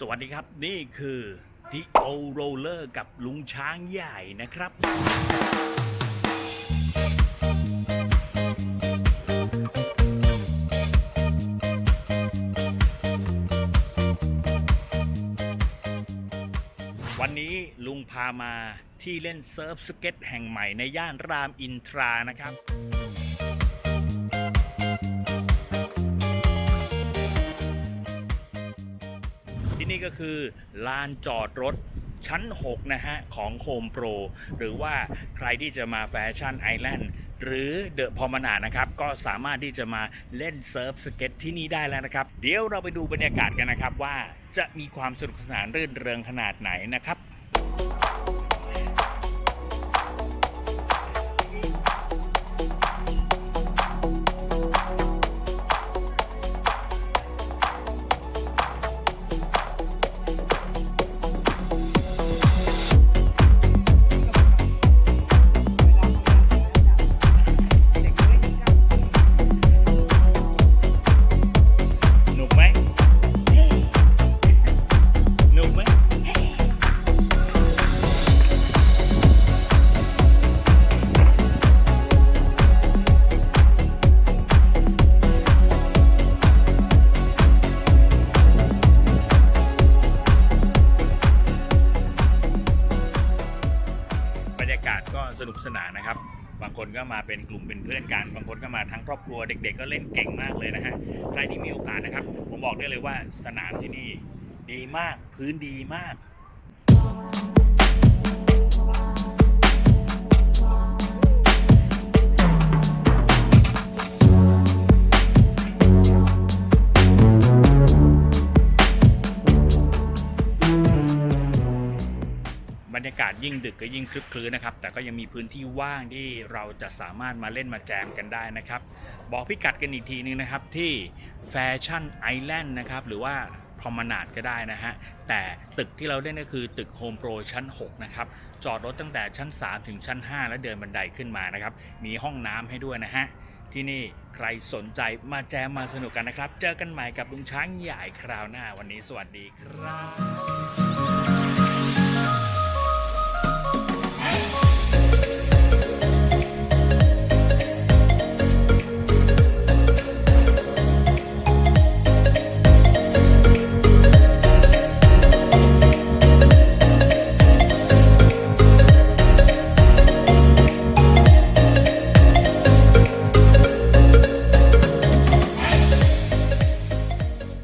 สวัสดีครับ นี่คือดิโอโรลเลอร์กับลุงช้างใหญ่นะครับ วันนี้ลุงพามาที่เล่นเซิร์ฟสเก็ตแห่งใหม่ในย่านรามอินทรานะครับ นี่ก็คือลานจอดรถชั้น 6 นะฮะ ของ Home Pro หรือว่าใครที่จะมาแฟชั่นไอแลนด์หรือเดอะพอมนานะครับ ก็สามารถที่จะมาเล่นเซิร์ฟสเก็ตที่นี่ได้แล้วนะครับ เดี๋ยวเราไปดูบรรยากาศกันนะครับว่าจะมีความสนุกสนานรื่นเริงขนาดไหนนะครับากาศก็สนุกสนานนะครับ บางคนก็มาเป็นกลุ่มเป็นเพื่อนกัน บางคนก็มาทั้งครอบครัวเด็ก ๆ ก็เล่นเก่งมากเลยนะฮะใครที่มีโอกาสนะครับ ผมบอกได้เลยว่าสนามที่นี่ดีมากพื้นดีมากากาศยิ่งดึกก็ยิ่งคลึกคลื้นนะครับ แต่ก็ยังมีพื้นที่ว่างที่เราจะสามารถมาเล่นมาแจมกันได้นะครับ บอกพิกัดกันอีกทีนึงนะครับที่แฟชั่นไอแลนด์นะครับหรือว่าพรอมนาดก็ได้นะฮะ แต่ตึกที่เราเล่นก็คือตึกโฮมโปรชั้น 6 นะครับ จอดรถตั้งแต่ชั้น 3 ถึงชั้น 5 แล้วเดินบันไดขึ้นมานะครับ มีห้องน้ำให้ด้วยนะฮะ ที่นี่ใครสนใจมาแจมมาสนุกกันนะครับ เจอกันใหม่กับลุงช้างใหญ่คราวหน้าวันนี้สวัสดีครับ